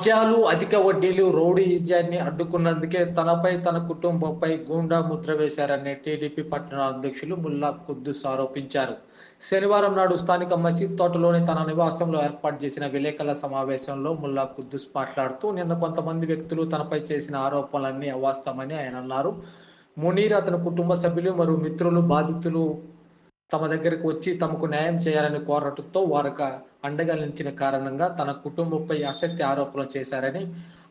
కబ్జాలు అధిక వడ్డీలు రౌడీయిజాన్ని అడ్డుకున్నందుకే తనపై తన కుటుంబంపై గూండా ముద్ర వేశారని టీడీపీ పట్టణ అధ్యక్షులు ముల్లా కుద్దుస్ ఆరోపించారు. శనివారం నాడు స్థానిక మసీద్ తోటలోని తన నివాసంలో ఏర్పాటు చేసిన విలేకరుల సమావేశంలో ముల్లా కుద్దుస్ మాట్లాడుతూ నిన్న కొంతమంది వ్యక్తులు తనపై చేసిన ఆరోపణలన్నీ అవాస్తవమని ఆయన అన్నారు. మునీర్ అతని కుటుంబ సభ్యులు మరియు మిత్రులు బాధితులు తమ దగ్గరకు వచ్చి తమకు న్యాయం చేయాలని కోరటంతో వారికి అండగా నిలిచిన కారణంగా తన కుటుంబంపై అసత్య ఆరోపణలు చేశారని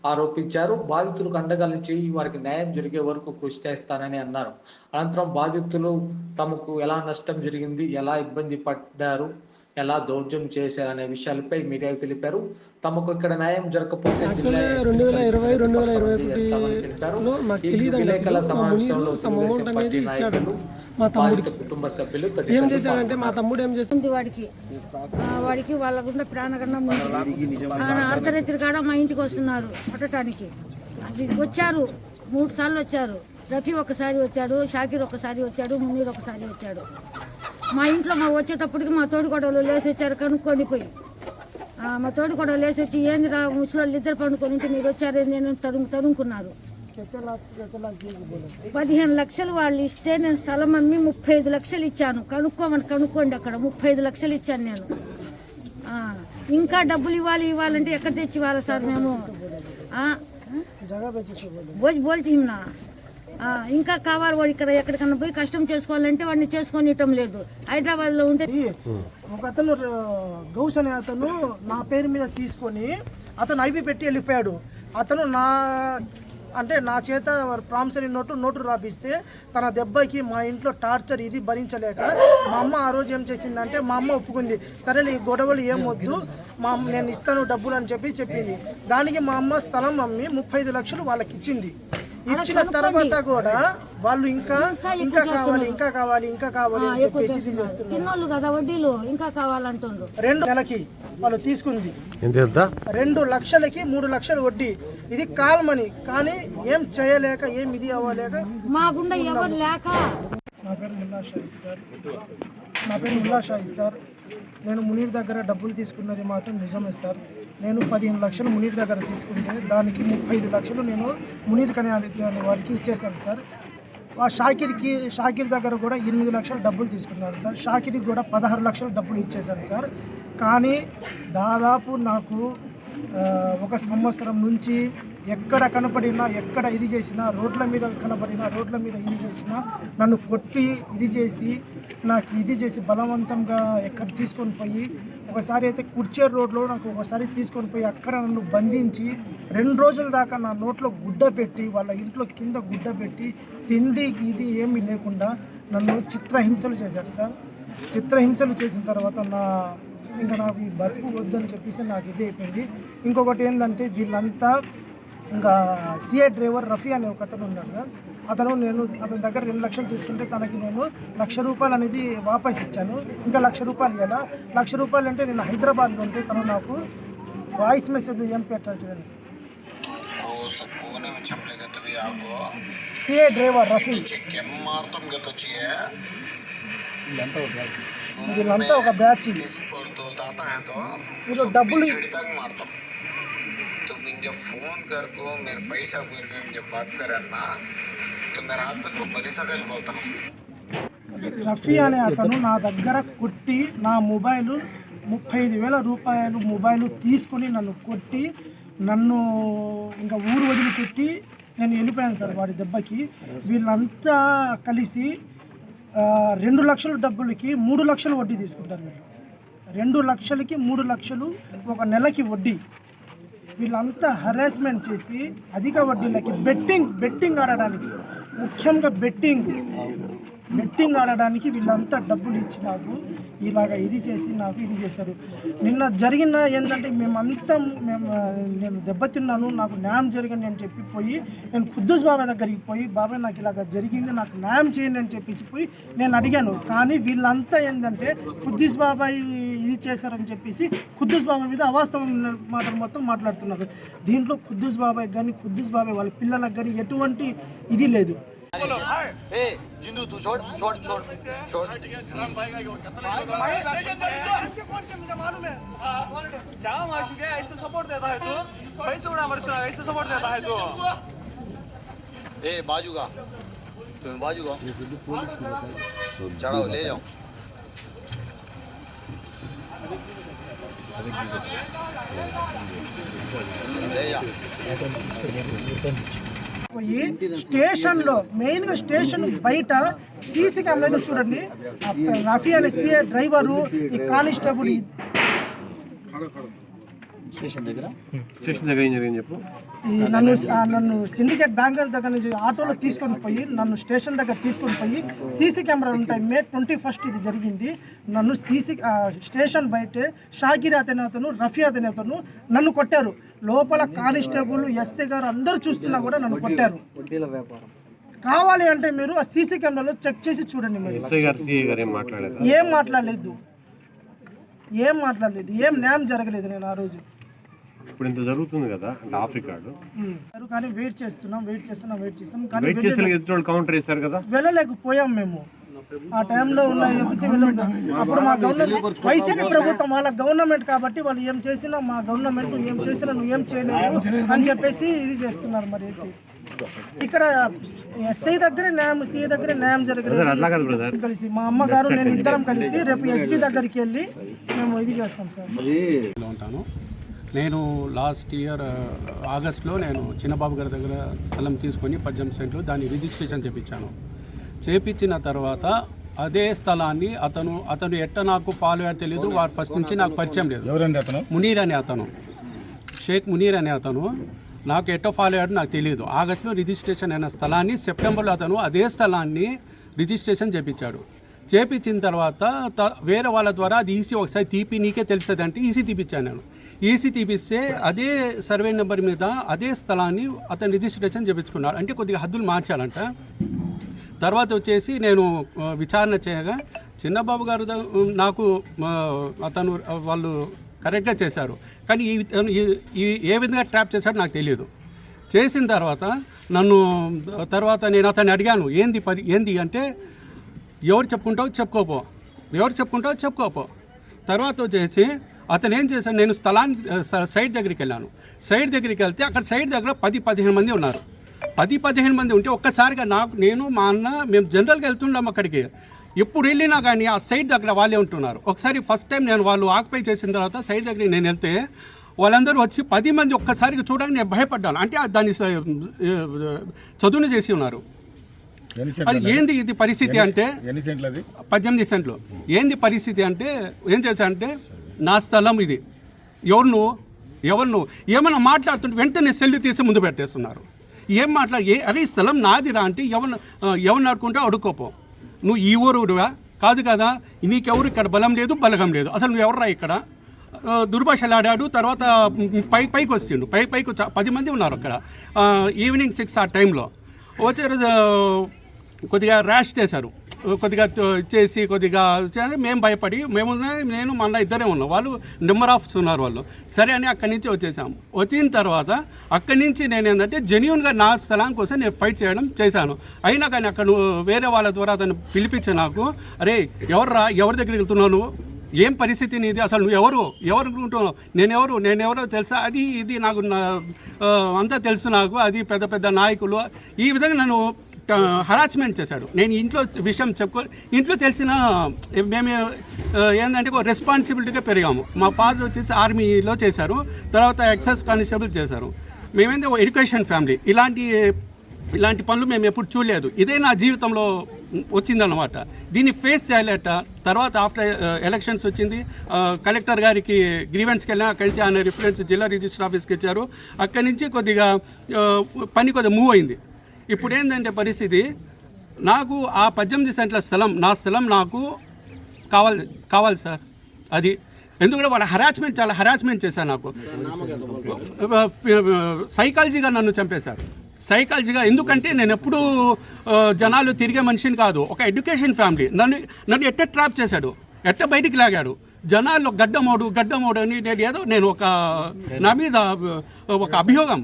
ఆరోపించారు. బాధితులకు అండగా నిలిచి వారికి న్యాయం జరిగే వరకు కృషి చేస్తానని అన్నారు. అనంతరం బాధితులు తమకు ఎలా నష్టం జరిగింది ఎలా ఇబ్బంది పడ్డారు ఎలా దౌర్జన్యం చేశారనే విషయాలపై మీడియాకు తెలిపారు. తమకు ఇక్కడ న్యాయం జరగకపోతే జిల్లా విలేకరుల సమావేశంలో పార్టీ నాయకులు మా తమ్ముడికి బాధిత కుటుంబ సభ్యులు ఏం చేశాడంటే మా తమ్ముడు ఏం ఉంది వాడికి. ఆ, వాడికి వాళ్ళ గుండె ప్రాణగండం అర్ధరాత్రి కాడ మా ఇంటికి వస్తున్నారు కొట్టడానికి. అది వచ్చారు మూడు సార్లు వచ్చారు. రఫీ ఒకసారి వచ్చాడు షాకీర్ ఒకసారి వచ్చాడు మునీర్ ఒకసారి వచ్చాడు. మా ఇంట్లో మా వచ్చేటప్పటికి మా తోడుగొడవలు లేచి వచ్చారు కనుక్కొని పోయి. మా తోడుగొడవలు లేచి వచ్చి ఏంది రా ముసలోళ్ళు ఇద్దరు పండుకొని ఉంటే మీరు వచ్చారేంది అని తడుము తడుముకున్నారు. పదిహేను లక్షలు వాళ్ళు ఇస్తే నేను స్థలం అమ్మి ముప్పై ఐదు లక్షలు ఇచ్చాను. కనుక్కోమని కనుక్కోండి అక్కడ ముప్పై ఐదు లక్షలు ఇచ్చాను నేను. ఇంకా డబ్బులు ఇవ్వాలి ఇవ్వాలంటే ఎక్కడ తెచ్చి ఇవ్వాలి సార్ మేము? బోల్ బోల్తీమ్నా ఇంకా కావాలి వాడు ఇక్కడ ఎక్కడికన్నా పోయి కష్టం చేసుకోవాలంటే వాడిని చేసుకొని ఇవ్వటం లేదు. హైదరాబాద్లో ఉంటే ఒక అతను గౌస్ అనే అతను నా పేరు మీద తీసుకొని అతను ఐబీ పెట్టి వెళ్ళిపోయాడు. అతను నా అంటే నా చేత ప్రామిసరీ నోటు నోటు రాపిస్తే తన దెబ్బకి మా ఇంట్లో టార్చర్ ఇది భరించలేక మా అమ్మ ఆ రోజు ఏం చేసిందంటే మా అమ్మ ఒప్పుకుంది. సరేలే ఈ గొడవలు ఏం వద్దు. మా నేను ఇస్తాను డబ్బులు అని చెప్పి చెప్పింది. దానికి మా అమ్మ స్థలం అమ్మి ముప్పై ఐదు లక్షలు వాళ్ళకి ఇచ్చింది. ఇచ్చిన తర్వాత కూడా వాళ్ళు ఇంకా ఇంకా కావాలి ఇంకా కావాలి ఇంకా కావాలి తిన్నోళ్ళు కదా వడ్డీలు ఇంకా కావాలంటుండ్రు. రెండు నెలకి వాళ్ళు తీసుకుంది. ఎంత ఎంత? రెండు లక్షలకి మూడు లక్షలు వడ్డీ. ఇది కాల్ మనీ. కానీ ఏం చేయలేక ఏం ఇది అవ్వలేక. మా గుండె ఎవరు లేక? నా పేరు ముల్లా షాహి సార్. నా పేరు ముల్లా షాహి సార్. నేను మునీర్ దగ్గర డబ్బులు తీసుకున్నది మాత్రం నిజమే సార్. నేను పదిహేను లక్షలు మునీర్ దగ్గర తీసుకుంటే దానికి ముప్పై ఐదు లక్షలు నేను మునీర్ కనే అనే వారికి ఇచ్చేసాను సార్. ఆ షాకిర్కి షాకిర్ దగ్గర కూడా ఎనిమిది లక్షలు డబ్బులు తీసుకున్నాను సార్. షాకిర్కి కూడా పదహారు లక్షలు డబ్బులు ఇచ్చేసాను సార్. కానీ దాదాపు నాకు ఒక సంవత్సరం నుంచి ఎక్కడ కనపడినా ఎక్కడ ఇది చేసినా రోడ్ల మీద కనపడినా రోడ్ల మీద ఇది చేసినా నన్ను కొట్టి ఇది చేసి నాకు ఇది చేసి బలవంతంగా ఎక్కడ తీసుకొని పోయి ఒకసారి అయితే కుర్చేర్ రోడ్లో నాకు ఒకసారి తీసుకొని పోయి అక్కడ నన్ను బంధించి రెండు రోజుల దాకా నా నోట్లో గుడ్డ పెట్టి వాళ్ళ ఇంట్లో కింద గుడ్డ పెట్టి తిండి ఇది ఏమీ లేకుండా నన్ను చిత్రహింసలు చేశారు సార్. చిత్రహింసలు చేసిన తర్వాత నా ఇంకా నాకు ఈ బతుకు వద్దని చెప్పేసి నాకు ఇది అయిపోయింది. ఇంకొకటి ఏంటంటే వీళ్ళంతా ఇంకా సిఏ డ్రైవర్ రఫీ అనే ఒక అతను ఉన్నాడు. సార్ అతను నేను అతని దగ్గర రెండు లక్షలు తీసుకుంటే తనకి నేను లక్ష రూపాయలు అనేది వాపస్ ఇచ్చాను. ఇంకా లక్ష రూపాయలు ఇవ్వాలా లక్ష రూపాయలు అంటే నేను హైదరాబాద్లో ఉంటే తను నాకు వాయిస్ మెసేజ్ ఏం పెట్టాలి చూడండి. CA driver Rafi. వీళ్ళంతా ఒక బ్యాచ్. ఇది డబ్బులు मुझे फोन कर को मेरे पैसा मेरे में मुझे बात करे ना तो मेरे हाथ में तो मरी सकल बोलता हूँ రఫీ అనే అతను నా దగ్గర కొట్టి నా మొబైల్ ముప్పై ఐదు వేల రూపాయలు మొబైల్ తీసుకొని నన్ను కొట్టి నన్ను ఇంకా ఊరు వదిలిపెట్టి నేను వెళ్ళిపోయాను సార్ వాడి దెబ్బకి వీళ్ళంతా కలిసి ఆ, రెండు లక్షల డబ్బులకి మూడు లక్షలు వడ్డీ తీసుకుంటారు వీళ్ళు రెండు లక్షలకి మూడు లక్షలు ఒక నెలకి వడ్డీ వీళ్ళంతా హరాస్మెంట్ చేసి అధిక వడ్డీలకి బెట్టింగ్ బెట్టింగ్ ఆడడానికి. ముఖ్యంగా బెట్టింగ్ బెట్టింగ్ ఆడడానికి వీళ్ళంతా డబ్బులు ఇచ్చి నాకు ఇలాగ ఇది చేసి నాకు ఇది చేశారు. నిన్న జరిగిన ఏంటంటే మేమంతా మేము నేను దెబ్బతిన్నాను నాకు న్యాయం జరిగింది అని చెప్పి పోయి నేను ఖుద్దూస్ బాబాయ్ దగ్గరికి పోయి బాబాయ్ నాకు ఇలాగ జరిగింది నాకు న్యాయం చేయండి అని చెప్పేసి పోయి నేను అడిగాను. కానీ వీళ్ళంతా ఏంటంటే ఖుద్దూస్ బాబాయ్ ఇది చేశారని చెప్పేసి ఖుద్దూస్ బాబాయ్ మీద అవాస్తవం మాటలు మొత్తం మాట్లాడుతున్నారు. దీంట్లో ఖుద్దూస్ బాబాయ్ కానీ ఖుద్దూస్ బాబాయ్ వాళ్ళ పిల్లలకు కానీ ఎటువంటి ఇది లేదు. ए, जिंदू, तू छोड़ छोड़ छोड़ छोड़। क्या माशूक है ऐसे सपोर्ट देता है तू कैसे उड़ा मर ऐसे सपोर्ट देता है तू ए, बाजू का तुम बाजू का चढ़ाओ, ले जाओ। ले जा। పోయి స్టేషన్లో మెయిన్గా స్టేషన్ బయట సీసీ కెమెరా చూడండి. రఫీ అనే సీఏ డ్రైవరు ఈ కానిస్టేబుల్ ఈ- స్టేషన్ దగ్గర ఏం జరిగింది చెప్పు? ఈ నన్ను నన్ను సిండికేట్ బ్యాంకర్ దగ్గర నుంచి ఆటోలో తీసుకొని పోయి నన్ను స్టేషన్ దగ్గర తీసుకొని పోయి సీసీ కెమెరాలు ఉంటాయి. మే ట్వంటీ ఫస్ట్ ఇది జరిగింది. నన్ను సీసీ స్టేషన్ బయటే షాకిర్ అతని అతను రఫీ అతని అతను నన్ను కొట్టారు. లోపల కానిస్టేబుల్ ఎస్ఐ గారు అందరూ చూస్తున్నా కూడా నన్ను కొట్టారు. కావాలి అంటే మీరు ఆ సీసీ కెమెరాలో చెక్ చేసి చూడండి మీరు. ఏం మాట్లాడలేదు. ఏం మాట్లాడలేదు. ఏం న్యాయం జరగలేదు నేను ఆ రోజు. ఇప్పుడు ఇంత జరుగుతుంది కదా అంటే ఆఫ్ రికార్డు. కానీ వెయిట్ చేస్తున్నాం వెయిట్ చేస్తున్నాం వెయిట్ చేస్తున్నాం. కానీ వెయిట్ చేసిన ఎదుటి వాళ్ళు కౌంటర్ వేశారు కదా? వెళ్ళలేకపోయాం మేము. ఆ టైంలో ఉన్న ఎంపీసీ అప్పుడు మా గవర్నమెంట్ వైసీపీ ప్రభుత్వం వాళ్ళ గవర్నమెంట్ కాబట్టి వాళ్ళు ఏం చేసినా మా గవర్నమెంట్ ఏం చేసినా నువ్వు ఏం చేయలేవు అని చెప్పేసి ఇది చేస్తున్నారు మరి అయితే ఇక్కడ ఎస్ఐ దగ్గరే న్యాయం సిఐ దగ్గరే న్యాయం జరగలేదు కలిసి. మా అమ్మగారు నేను ఇద్దరం కలిసి రేపు ఎస్పీ దగ్గరికి వెళ్ళి మేము ఇది చేస్తాం సార్. ఉంటాను. నేను లాస్ట్ ఇయర్ ఆగస్ట్లో నేను చిన్నబాబు గారి దగ్గర స్థలం తీసుకొని పద్దెనిమిది సెంట్లు దాన్ని రిజిస్ట్రేషన్ చేపించాను. చేపించిన తర్వాత అదే స్థలాన్ని అతను అతను ఎట్ట నాకు ఫాలో అయ్యారు తెలియదు వారు ఫస్ట్ నుంచి నాకు పరిచయం లేదు. ఎవరండి అతను? మునీర్ అనే అతను. షేక్ మునీర్ అనే అతను. నాకు ఎట్టో ఫాలో అయ్యాడు నాకు తెలియదు ఆగస్టులో రిజిస్ట్రేషన్ అయిన స్థలాన్ని సెప్టెంబర్లో అతను అదే స్థలాన్ని రిజిస్ట్రేషన్ చేపించాడు. చేపించిన తర్వాత త- వేరే వాళ్ళ ద్వారా అది ఈసీ ఒకసారి తీపి నీకే తెలుస్తుంది అంటే ఈసీ తీపిచ్చాను నేను. ఈసీ తీపిస్తే అదే సర్వే నెంబర్ మీద అదే స్థలాన్ని అతను రిజిస్ట్రేషన్ చేపించుకున్నాడు అంటే కొద్దిగా హద్దులు మార్చాలంట. తర్వాత వచ్చేసి నేను విచారణ చేయగా చిన్నబాబు గారు నాకు అతను వాళ్ళు కరెక్ట్గా చేశారు. కానీ ఈ ఏ విధంగా ట్రాప్ చేశాడో నాకు తెలియదు. చేసిన తర్వాత నన్ను తర్వాత నేను అతన్ని అడిగాను ఏంది పది ఏంది అంటే ఎవరు చెప్పుకుంటావు చెప్పుకోపో. ఎవరు చెప్పుకుంటావు చెప్పుకోపో. తర్వాత వచ్చేసి అతను ఏం చేశాడు నేను స్థలానికి స- సైట్ దగ్గరికి వెళ్ళాను. సైట్ దగ్గరికి వెళ్తే అక్కడ సైట్ దగ్గర పది పదిహేను మంది ఉన్నారు. పది పదిహేను మంది ఉంటే ఒక్కసారిగా నాకు నేను మా అన్న మేము జనరల్గా వెళ్తుంటాం అక్కడికి. ఎప్పుడు వెళ్ళినా కానీ ఆ సైట్ దగ్గర వాళ్ళే ఉంటున్నారు. ఒకసారి ఫస్ట్ టైం నేను వాళ్ళు ఆక్యుపై చేసిన తర్వాత సైట్ దగ్గరికి నేను వెళ్తే వాళ్ళందరూ వచ్చి పది మంది ఒక్కసారిగా చూడడానికి నేను భయపడ్డాను. అంటే దాన్ని చదువును చేసి ఉన్నారు. అది ఏంది ఇది పరిస్థితి అంటే పద్దెనిమిది సెంట్లు. ఏంది పరిస్థితి అంటే ఏం చేశా అంటే నా స్థలం ఇది. ఎవరు నువ్వు ఎవరు నువ్వు ఏమైనా మాట్లాడుతుంటే వెంటనే సెల్లు తీసి ముందు పెట్టేస్తున్నారు. ఏం మాట్లాడి ఏ అరే ఈ స్థలం నాదిరా అంటే ఎవరు ఎవరిని ఆడుకుంటే అడుక్కోపో. నువ్వు ఈ ఊరుడువా కాదు కదా నీకెవరు ఇక్కడ బలం లేదు బలగం లేదు. అసలు నువ్వు ఎవర్రా ఇక్కడ? దుర్భాషలాడాడు తర్వాత పై పైకి వచ్చిండు. పై పైకి పది మంది ఉన్నారు అక్కడ. ఈవినింగ్ సిక్స్ ఆ టైంలో. వచ్చే రోజు కొద్దిగా ర్యాష్ చేశారు. కొద్దిగా చేసి కొద్దిగా మేము భయపడి మేము నేను మన ఇద్దరే ఉన్నాం. వాళ్ళు నెంబర్ ఆఫ్ ఉన్నారు వాళ్ళు. సరే అని అక్కడి నుంచి వచ్చేసాము. వచ్చిన తర్వాత అక్కడి నుంచి నేను ఏంటంటే జెన్యున్గా నా స్థలం కోసం నేను ఫైట్ చేయడం చేశాను. అయినా కానీ అక్కడ వేరే వాళ్ళ ద్వారా అతను పిలిపించి నాకు అరే ఎవర్రా ఎవరి దగ్గరికి వెళ్తున్నావు నువ్వు? ఏం పరిస్థితి నీది? అసలు నువ్వు ఎవరు? ఎవరు అనుకుంటున్నావు నేనెవరు నేనెవరో తెలుసా? అది ఇది నాకు నా- అంతా తెలుసు నాకు. అది పెద్ద పెద్ద నాయకులు. ఈ విధంగా నన్ను హరాస్మెంట్ చేశాడు. నేను ఇంట్లో విషయం చెప్పుకో ఇంట్లో తెలిసిన మేము ఏంటంటే ఒక రెస్పాన్సిబిలిటీగా పెరిగాము. మా ఫాదర్ వచ్చేసి ఆర్మీలో చేశారు. తర్వాత ఎక్సైజ్ కానిస్టేబుల్ చేశారు. మేమైతే ఒక ఎడ్యుకేషన్ ఫ్యామిలీ ఇలాంటి ఇలాంటి పనులు మేము ఎప్పుడు చూడలేదు. ఇదే నా జీవితంలో వచ్చిందన్నమాట. దీన్ని ఫేస్ చేయలేట. తర్వాత ఆఫ్టర్ ఎలక్షన్స్ వచ్చింది కలెక్టర్ గారికి గ్రీవెన్స్కి వెళ్ళినా అక్కడి నుంచి ఆయన రిఫరెన్స్ జిల్లా రిజిస్టర్ ఆఫీస్కి ఇచ్చారు అక్కడి నుంచి కొద్దిగా పని కొద్దిగా మూవ్ అయింది. ఇప్పుడు ఏంటంటే పరిస్థితి? నాకు ఆ పద్దెనిమిది సెంట్ల స్థలం నా స్థలం నాకు కావాలి కావాలి సార్. అది. ఎందుకంటే వాళ్ళ హరాస్మెంట్ చాలా హరాస్మెంట్ చేశారు నాకు. సైకాలజీగా నన్ను చంపేశారు. సైకాలజీగా ఎందుకంటే నేను ఎప్పుడు జనాలు తిరిగే మనిషిని కాదు. ఒక ఎడ్యుకేషన్ ఫ్యామిలీ నన్ను నన్ను ఎట్ట ట్రాప్ చేశాడు? ఎట్ట బయటికి లాగాడు? జనాల్లో గడ్డమోడు గడ్డమోడు అని నేను ఏదో నేను ఒక నా మీద ఒక అభియోగం.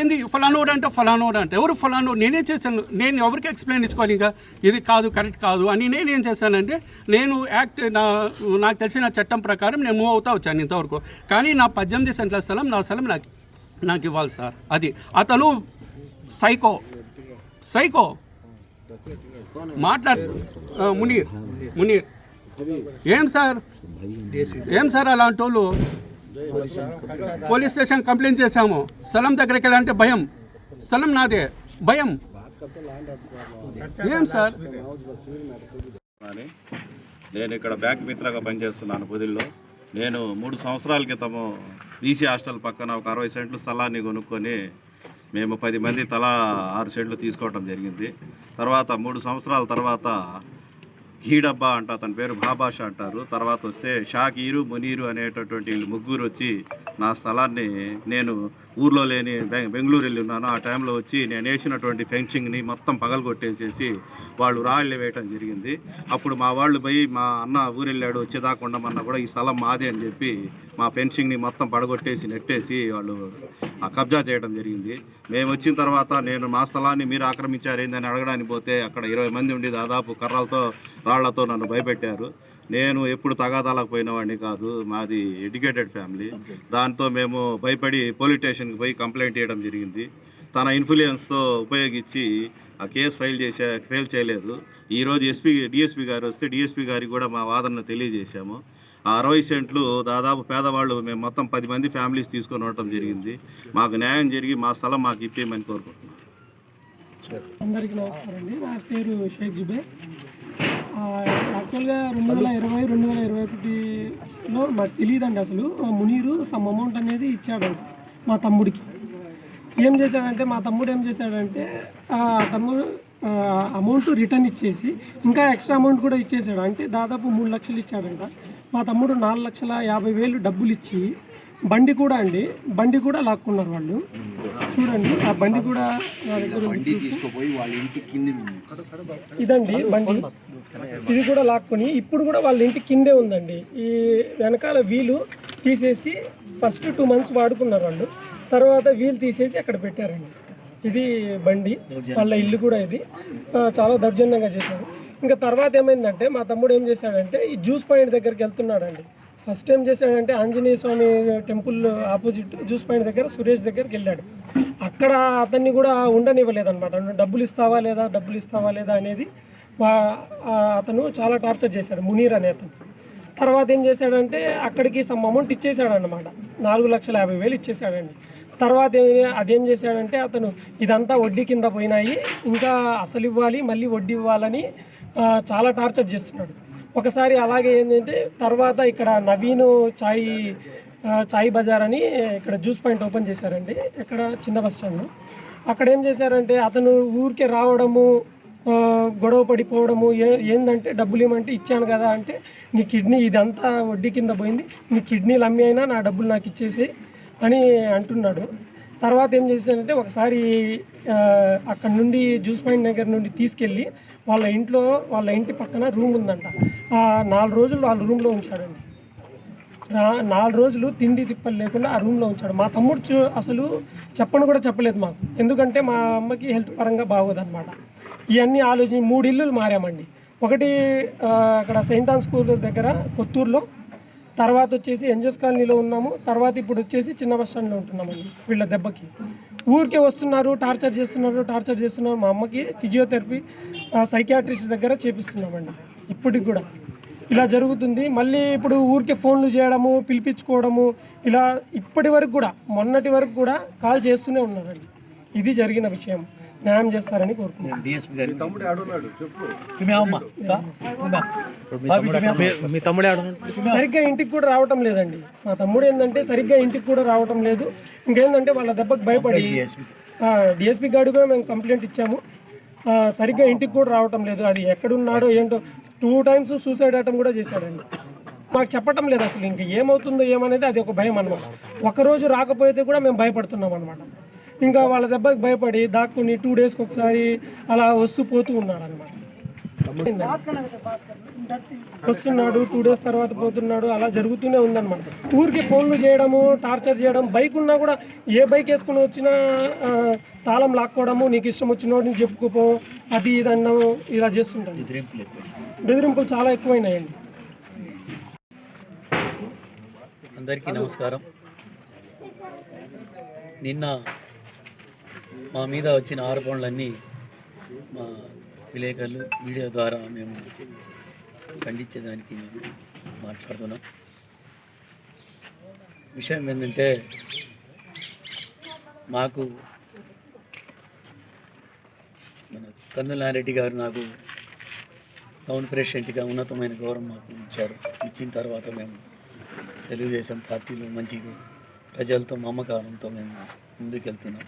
ఏంది? ఫలానోడు అంటే ఫలానోడు అంటే. ఎవరు ఫలానోడు నేనే చేశాను? నేను ఎవరికి ఎక్స్ప్లెయిన్ ఇచ్చుకోవాలి ఇంకా? ఇది కాదు కరెక్ట్ కాదు అని నేనేం చేశానంటే నేను యాక్ట్ నా నాకు తెలిసిన చట్టం ప్రకారం నేను మూవ్ అవుతా వచ్చాను ఇంతవరకు. కానీ నా పద్దెనిమిది సెంట్ల స్థలం నా స్థలం నాకు నాకు ఇవ్వాలి సార్. అది. అతను సైకో సైకో మాట్లాడు. మునీర్ మునీర్. ఏం సార్? ఏం సార్ అలాంటి వాళ్ళు పోలీస్ స్టేషన్ కంప్లైంట్ చేశాము. స్థలం దగ్గరికి వెళ్ళాలంటే భయం. స్థలం నాదే. భయం. ఏం సార్? నేను ఇక్కడ బ్యాంక్ మిత్రగా పనిచేస్తున్నాను పొదిల్లో. నేను మూడు సంవత్సరాల క్రితము బీసీ హాస్టల్ పక్కన ఒక అరవై సెంట్లు స్థలాన్ని కొనుక్కొని మేము పది మంది తలా ఆరు సెంట్లు తీసుకోవడం జరిగింది. తర్వాత మూడు సంవత్సరాల తర్వాత హీడబ్బా అంట అతని పేరు బాబాషా అంటారు. తర్వాత వస్తే షాకీరు మునీరు అనేటటువంటి వీళ్ళు ముగ్గురు వచ్చి నా స్థలాన్ని నేను ఊర్లో లేని బెంగళూరు వెళ్ళి ఉన్నాను. ఆ టైంలో వచ్చి నేను వేసినటువంటి ఫెన్సింగ్ని మొత్తం పగలగొట్టేసేసి వాళ్ళు రాళ్ళు వేయటం జరిగింది. అప్పుడు మా వాళ్ళు పోయి మా అన్న ఊరు వెళ్ళాడు వచ్చేదాకా ఉండమన్నా కూడా ఈ స్థలం మాదే అని చెప్పి మా ఫెన్సింగ్ని మొత్తం పడగొట్టేసి నెట్టేసి వాళ్ళు ఆ కబ్జా చేయడం జరిగింది. మేము వచ్చిన తర్వాత నేను మా స్థలాన్ని మీరు ఆక్రమించారు ఏందని అడగడానికి పోతే అక్కడ ఇరవై మంది ఉండి దాదాపు కర్రలతో రాళ్ళతో నన్ను భయపెట్టారు. నేను ఎప్పుడు తగాదాలకు పోయిన వాడిని కాదు మాది ఎడ్యుకేటెడ్ ఫ్యామిలీ. దాంతో మేము భయపడి పోలీస్ స్టేషన్కి పోయి కంప్లైంట్ చేయడం జరిగింది. తన ఇన్ఫ్లుయెన్స్తో ఉపయోగించి ఆ కేసు ఫైల్ చేసే ఫెయిల్ చేయలేదు. ఈరోజు ఎస్పీ డిఎస్పీ గారు వస్తే డిఎస్పీ గారికి కూడా మా వాదనను తెలియజేశాము. ఆ అరవై సెంట్లు దాదాపు పేదవాళ్ళు మేము మొత్తం పది మంది ఫ్యామిలీస్ తీసుకొని ఉండటం జరిగింది. మాకు న్యాయం జరిగి మా స్థలం మాకు ఇప్పేయమని కోరుకుంటున్నాం. అందరికీ నమస్కారం అండి. నా పేరు షేక్ జుబే యాక్చువల్గా రెండు వేల ఇరవై రెండు వేల ఇరవై ఒకటిలో మాకు తెలియదండి అసలు. మునీరు సమ్ అమౌంట్ అనేది ఇచ్చాడంట మా తమ్ముడికి. ఏం చేశాడంటే మా తమ్ముడు ఏం చేశాడంటే ఆ తమ్ముడు అమౌంట్ రిటర్న్ ఇచ్చేసి ఇంకా ఎక్స్ట్రా అమౌంట్ కూడా ఇచ్చేసాడు. అంటే దాదాపు మూడు లక్షలు ఇచ్చాడంట. మా తమ్ముడు నాలుగు లక్షల యాభై వేలు డబ్బులు ఇచ్చి బండి కూడా అండి బండి కూడా లాక్కున్నారు వాళ్ళు. చూడండి ఆ బండి కూడా. తీసుకుపోయి వాళ్ళ ఇంటి కింది ఇదండి బండి. ఇది కూడా లాక్కొని ఇప్పుడు కూడా వాళ్ళ ఇంటి కిందే ఉందండి. ఈ వెనకాల వీలు తీసేసి ఫస్ట్ టూ మంత్స్ వాడుకున్నారు వాళ్ళు. తర్వాత వీలు తీసేసి అక్కడ పెట్టారండి. ఇది బండి. వాళ్ళ ఇల్లు కూడా ఇది. చాలా దౌర్జన్యంగా చేశారు. ఇంకా తర్వాత ఏమైందంటే మా తమ్ముడు ఏం చేశాడంటే ఈ జ్యూస్ పాయింట్ దగ్గరికి వెళ్తున్నాడండి. ఫస్ట్ ఏం చేశాడంటే Anjaneya Swamy temple opposite juice point దగ్గర సురేష్ దగ్గరికి వెళ్ళాడు. అక్కడ అతన్ని కూడా ఉండనివ్వలేదన్నమాట. డబ్బులు ఇస్తావా లేదా డబ్బులు ఇస్తావా లేదా అనేది అతను చాలా టార్చర్ చేశాడు మునీర్ అనే అతను. తర్వాత ఏం చేశాడంటే అక్కడికి సమ్ అమౌంట్ ఇచ్చేసాడు అనమాట నాలుగు లక్షల యాభై వేలు ఇచ్చేసాడండి తర్వాత అదేం చేశాడంటే అతను ఇదంతా వడ్డీ కింద పోయినాయి ఇంకా అసలు ఇవ్వాలి మళ్ళీ వడ్డీ ఇవ్వాలని చాలా టార్చర్ చేస్తున్నాడు. ఒకసారి అలాగే ఏంటంటే తర్వాత ఇక్కడ నవీన్ చాయ్ చాయ్ బజార్ అని ఇక్కడ జ్యూస్ పాయింట్ ఓపెన్ చేశారండి ఇక్కడ చిన్న బస్ స్టాండ్ అక్కడ ఏం చేశారంటే అతను ఊరికే రావడము గొడవ పడిపోవడము ఏ ఏందంటే డబ్బులు ఇవ్వమంటే ఇచ్చాను కదా అంటే నీ కిడ్నీ ఇదంతా వడ్డీ కింద పోయింది నీ కిడ్నీలు అమ్మి అయినా నా డబ్బులు నాకు ఇచ్చేసి అని అంటున్నాడు. తర్వాత ఏం చేశానంటే ఒకసారి అక్కడ నుండి జ్యూస్ పాయింట్ దగ్గర నుండి తీసుకెళ్ళి వాళ్ళ ఇంట్లో వాళ్ళ ఇంటి పక్కన రూమ్ ఉందంట. ఆ నాలుగు రోజులు వాళ్ళ రూమ్లో ఉంచాడండి. రా- నాలుగు రోజులు తిండి తిప్పలు లేకుండా ఆ రూమ్లో ఉంచాడు. మా తమ్ముడు చూ- అసలు చెప్పను కూడా చెప్పలేదు మాకు. ఎందుకంటే మా అమ్మకి హెల్త్ పరంగా బాగోదన్నమాట. ఇవన్నీ ఆలోచించి మూడు ఇల్లులు మారామండి. ఒకటి అక్కడ సెయింట్ ఆన్ స్కూల్ దగ్గర కొత్తూరులో తర్వాత వచ్చేసి ఎన్జిఎస్ కాలనీలో ఉన్నాము. తర్వాత ఇప్పుడు వచ్చేసి చిన్న బస్ స్టాండ్లో ఉంటున్నామండి వీళ్ళ దెబ్బకి. ఊరికే వస్తున్నారు టార్చర్ చేస్తున్నారు టార్చర్ చేస్తున్నారు. మా అమ్మకి ఫిజియోథెరపీ సైకియాట్రిస్ట్ దగ్గర చేపిస్తున్నామండి ఇప్పటికి కూడా. ఇలా జరుగుతుంది. మళ్ళీ ఇప్పుడు ఊరికే ఫోన్లు చేయడము పిలిపించుకోవడము ఇలా ఇప్పటి వరకు కూడా మొన్నటి వరకు కూడా కాల్ చేస్తూనే ఉన్నారండి. ఇది జరిగిన విషయం. న్యాయం చేస్తారని కోరుకుంటున్నాను. డిఎస్పీ గారి సరిగ్గా ఇంటికి కూడా రావటం లేదండి. మా తమ్ముడు ఏంటంటే సరిగ్గా ఇంటికి కూడా రావటం లేదు. ఇంకేంటంటే వాళ్ళ దెబ్బకి భయపడి డిఎస్పీ గార్డు కూడా మేము కంప్లైంట్ ఇచ్చాము. ఆ, సరిగ్గా ఇంటికి కూడా రావటం లేదు. అది ఎక్కడున్నాడో ఏంటో టూ టైమ్స్ సూసైడ్ అటెంప్ట్ కూడా చేశాడండి. మాకు చెప్పటం లేదు అసలు. ఇంక ఏమవుతుందో ఏమనేది అది ఒక భయం అనమాట ఒకరోజు రాకపోతే కూడా మేము భయపడుతున్నాం అనమాట ఇంకా వాళ్ళ దెబ్బకి భయపడి దాక్కుని టూ డేస్కి ఒకసారి అలా వస్తూ పోతూ ఉన్నాడు అనమాట వస్తున్నాడు టూ డేస్ తర్వాత పోతున్నాడు అలా జరుగుతూనే ఉందన్నమాట. ఊరికి ఫోన్లు చేయడము టార్చర్ చేయడం బైక్ ఉన్నా కూడా ఏ బైక్ వేసుకుని వచ్చినా తాళం లాక్కోవడము నీకు ఇష్టం వచ్చినోడిని చెప్పుకోపో అది ఇది అన్నము ఇలా చేస్తుంటాడు. బెదిరింపులు చాలా ఎక్కువైనాయండి. అందరికీ నమస్కారం. నిన్న మా మీద వచ్చిన ఆరోపణలన్నీ మా విలేకరులు మీడియా ద్వారా మేము ఖండించేదానికి మేము మాట్లాడుతున్నాం. విషయం ఏంటంటే మాకు మన కన్నులారెడ్డి గారు నాకు టౌన్ ప్రెసిడెంట్గా ఉన్నతమైన గౌరవం మాకు ఇచ్చారు. ఇచ్చిన తర్వాత మేము తెలుగుదేశం పార్టీలో మంచిగా ప్రజలతో మమకారంతో మేము ముందుకెళ్తున్నాం.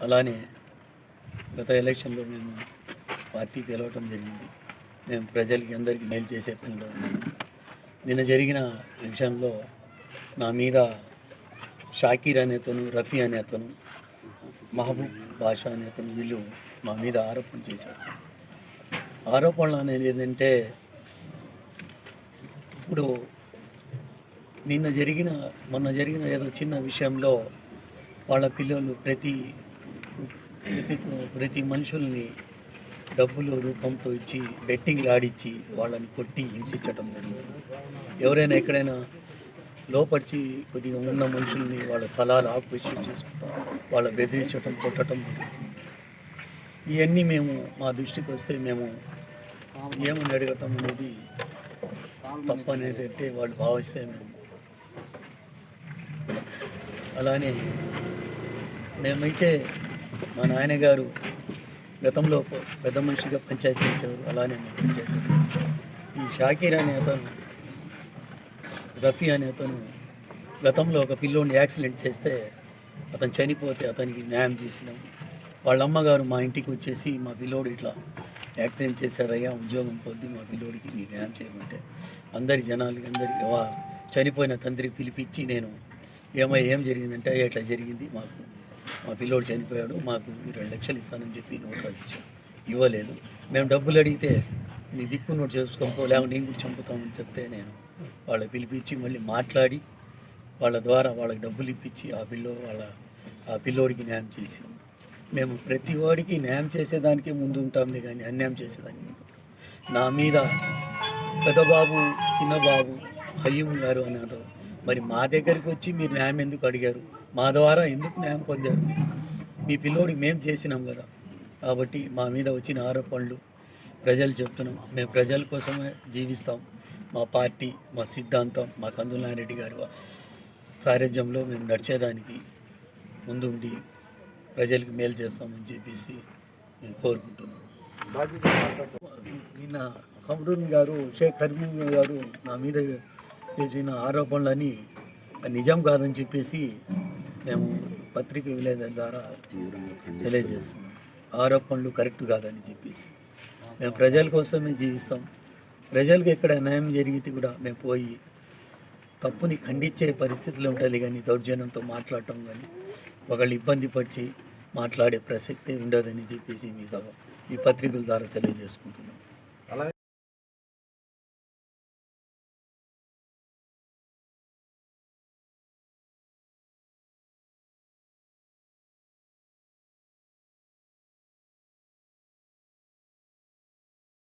అలానే గత ఎలక్షన్లో మేము పార్టీ గెలవటం జరిగింది. మేము ప్రజలకి అందరికీ మేలు చేసే పనిలో నిన్న జరిగిన విషయంలో నా మీద షాకీర్ అనే అతను రఫీ అనే అతను మహబూబ్ బాషా అనే అతను వీళ్ళు మా మీద ఆరోపణ చేశారు. ఆరోపణలు అనేది ఏంటంటే ఇప్పుడు నిన్న జరిగిన మొన్న జరిగిన ఏదో చిన్న విషయంలో వాళ్ళ పిల్లలు ప్రతి ప్రతి ప్రతి మనుషుల్ని డబ్బులు రూపంతో ఇచ్చి బెట్టింగ్లు ఆడిచ్చి వాళ్ళని కొట్టి హింసించడం జరుగుతుంది. ఎవరైనా ఎక్కడైనా లోపరిచి కొద్దిగా ఉన్న మనుషుల్ని వాళ్ళ స్థలాలు ఆక్యుపేషన్ చేసుకుంటాం వాళ్ళ బెదిరించడం కొట్టడం జరుగుతుంది. ఇవన్నీ మేము మా దృష్టికి వస్తే మేము ఏమని అడగటం అనేది తప్పనేది అంటే వాళ్ళు భావిస్తే మేము అలానే మేమైతే మా నాయనగారు గతంలో పెద్ద మనిషిగా పంచాయతీ చేసేవారు. అలానే నేను పంచాయతీ. ఈ షాకీర్ అనే అతను రఫీ అనే అతను గతంలో ఒక పిల్లోని యాక్సిడెంట్ చేస్తే అతను చనిపోతే అతనికి న్యాయం చేసినాం. వాళ్ళ అమ్మగారు మా ఇంటికి వచ్చేసి మా పిల్లోడు ఇట్లా యాక్సిడెంట్ చేశారయ్యా ఉద్యోగం పొద్దు మా పిల్లోడికి మీరు న్యాయం చేయమంటే అందరి జనాలకి అందరికి వా చనిపోయిన తండ్రికి పిలిపించి నేను ఏమై ఏం జరిగిందంటే అయ్యా ఇట్లా జరిగింది మాకు. మా పిల్లోడు చనిపోయాడు మాకు ఈ రెండు లక్షలు ఇస్తానని చెప్పి నోట్ ఇచ్చాం ఇవ్వలేదు. మేము డబ్బులు అడిగితే నీ దిక్కు నోటు చేసుకోపో లేకుంటే నేను కూడా చంపుతామని చెప్తే నేను వాళ్ళ పిలిపించి మళ్ళీ మాట్లాడి వాళ్ళ ద్వారా వాళ్ళకి డబ్బులు ఇప్పించి ఆ పిల్లో వాళ్ళ ఆ పిల్లోడికి న్యాయం చేసినాం. మేము ప్రతి వాడికి న్యాయం చేసేదానికే ముందు ఉంటాంలే కానీ అన్యాయం చేసేదానికి నా మీద పెద్దబాబు చిన్నబాబు హయ్యం గారు అన్నారు. మరి మా దగ్గరికి వచ్చి మీరు న్యాయం ఎందుకు అడిగారు? మా ద్వారా ఎందుకు న్యాయం పొందారు? మీ పిల్లోడికి మేము చేసినాం కదా. కాబట్టి మా మీద వచ్చిన ఆరోపణలు ప్రజలు చెప్తున్నాం. మేము ప్రజల కోసమే జీవిస్తాం. మా పార్టీ మా సిద్ధాంతం మా కందులనారెడ్డి గారు సారథ్యంలో మేము నడిచేదానికి ముందుండి ప్రజలకు మేలు చేస్తామని చెప్పేసి మేము కోరుకుంటున్నాం. నిన్న కమరూన్ గారు షేక్ కరీం గారు నా మీద చేసిన ఆరోపణలని నిజం కాదని చెప్పేసి మేము పత్రిక విలేకరుల ద్వారా తెలియజేస్తున్నాం. ఆరోపణలు కరెక్ట్ కాదని చెప్పేసి. మేము ప్రజల కోసమే జీవిస్తాం. ప్రజలకు ఎక్కడ న్యాయం జరిగితే కూడా మేము పోయి తప్పుని ఖండించే పరిస్థితులు ఉంటుంది కానీ దౌర్జన్యంతో మాట్లాడటం కానీ ఒకళ్ళు ఇబ్బంది పరిచి మాట్లాడే ప్రసక్తే ఉండదని చెప్పేసి మీ సభ ఈ పత్రికల ద్వారా తెలియజేసుకుంటున్నాం.